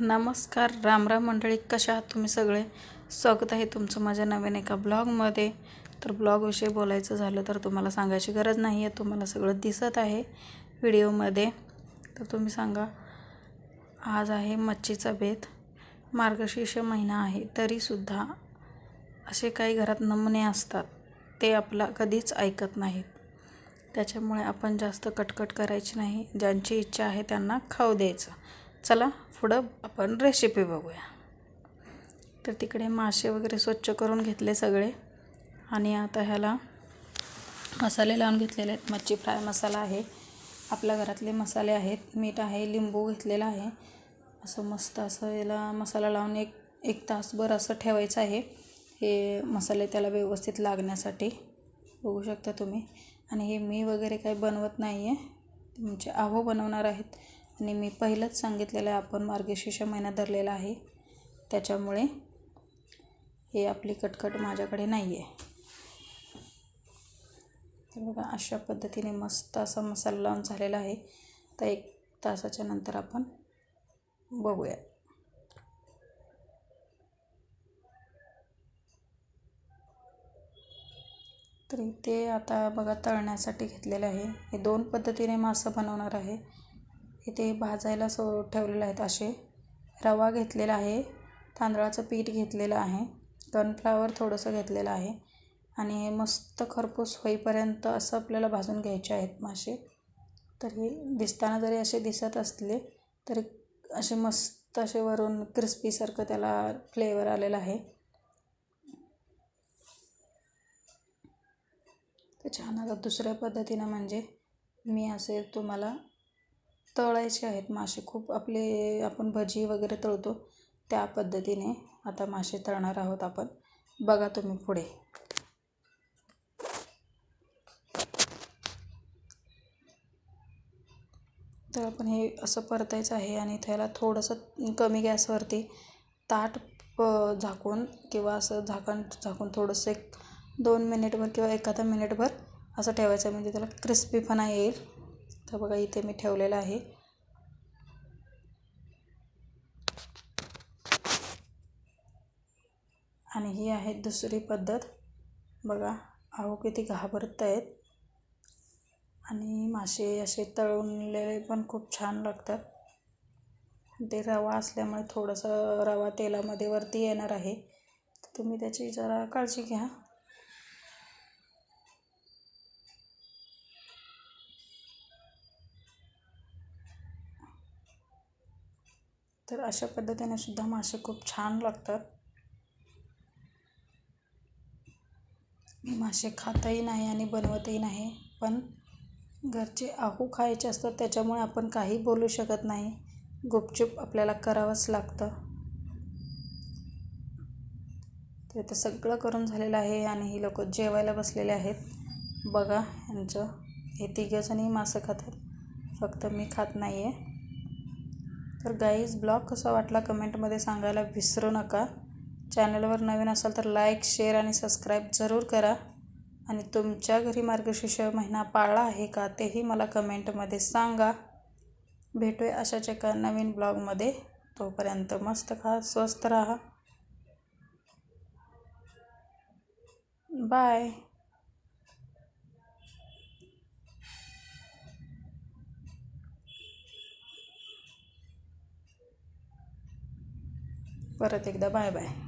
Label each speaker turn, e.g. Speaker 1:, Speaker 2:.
Speaker 1: नमस्कार रामराम मंडळी कशा आहात तुम्ही सगळे? स्वागत आहे तुमचं माझ्या नवीन एका ब्लॉगमध्ये. तर ब्लॉगविषयी बोलायचं झालं तर तुम्हाला सांगायची गरज नाही आहे तुम्हाला सगळं दिसत आहे व्हिडिओमध्ये. तर तुम्ही सांगा आज आहे मच्छीचा बेत. मार्गशीर्ष महिना आहे तरीसुद्धा असे काही घरात नमुने असतात ते आपला कधीच ऐकत नाहीत. त्याच्यामुळे आपण जास्त कटकट करायची नाही ज्यांची इच्छा आहे त्यांना खाऊ द्यायचं. चला पुढं आपण रेसिपी बघूया. तर तिकडे मासे वगैरे स्वच्छ करून घेतले सगळे. आणि आता ह्याला मसाले लावून घेतलेले आहेत. मच्छी फ्राय मसाला आहे. आपल्या घरातले मसाले आहेत. मीठ आहे लिंबू घेतलेला आहे. असं मस्त असं याला मसाला लावून एक एक तासभर असं ठेवायचं आहे. हे मसाले त्याला व्यवस्थित लागण्यासाठी. बघू शकता तुम्ही. आणि हे मी वगैरे काही बनवत नाही आहे तुमचे आहो बनवणार आहेत. आणि मी पहिलंच सांगितलेलं आहे आपण मार्गशीर्ष महिना धरलेला आहे. त्याच्यामुळे हे आपली कटकट माझ्याकडे नाही आहे तर बघा अशा पद्धतीने मस्त असा मसाला लावून झालेला आहे. तर एक तासाच्या नंतर आपण बघूया. तर इथे आता बघा तळण्यासाठी घेतलेलं आहे. हे दोन पद्धतीने मासं बनवणार आहे. इथे भाजायला सो ठेवलेले आहेत असे. रवा घेतलेला आहे तांदळाचं पीठ घेतलेलं आहे कॉर्नफ्लावर थोडंसं घेतलेलं आहे आणि हे मस्त खरपूस होईपर्यंत असं आपल्याला भाजून घ्यायचे आहेत मासे. तर हे दिसताना जरी असे दिसत असले तरी असे मस्त असे वरून क्रिस्पीसारखं त्याला फ्लेवर आलेला आहे. तर छान आता दुसऱ्या पद्धतीनं म्हणजे मी असे तुम्हाला तळायचे आहेत मासे. खूप आपले आपण भजी वगैरे तळतो त्या पद्धतीने आता मासे तळणार आहोत आपण. बघा तुम्ही पुढे. तर आपण हे असं परतायचं आहे आणि त्याला थोडंसं कमी गॅसवरती ताट प झाकून किंवा असं झाकण झाकून थोडंसं एक दोन मिनिटभर किंवा एखादा मिनिटभर असं ठेवायचं म्हणजे त्याला क्रिस्पीपणा येईल. तर बघा इथे मी ठेवलेलं आहे. आणि ही आहे दुसरी पद्धत. बघा अहो किती घाबरत आहेत. आणि मासे असे तळूनलेले पण खूप छान लागतात. ते रवा असल्यामुळे थोडंसं रवा तेलामध्ये वरती येणार आहे. तुम्ही त्याची जरा काळजी घ्या. तर अशा पद्धतीने सुद्धा मासे खूप छान लागतात. मी मासे खातही नाही आणि बनवतही नाही पण घरचे आहू खायचे असतात त्याच्यामुळे आपण काही बोलू शकत नाही. गुपचूप आपल्याला करावंच लागतं. तर इथं सगळं करून झालेलं आहे आणि ही लोक जेवायला बसलेले आहेत. बघा यांचं. हे तिघंजणही मासं खातात. फक्त मी खात नाही आहे तर गाईज ब्लॉग कसा वाटला कमेंटमध्ये सांगायला विसरू नका. चॅनलवर नवीन असाल तर लाईक शेअर आणि सबस्क्राईब जरूर करा. आणि तुमच्या घरी मार्गशीर्ष महिना पाळला आहे का तेही मला कमेंटमध्ये सांगा. भेटूया अशाच एका नवीन ब्लॉगमध्ये. तोपर्यंत मस्त खा स्वस्त राहा. बाय परत एकदा बाय बाय.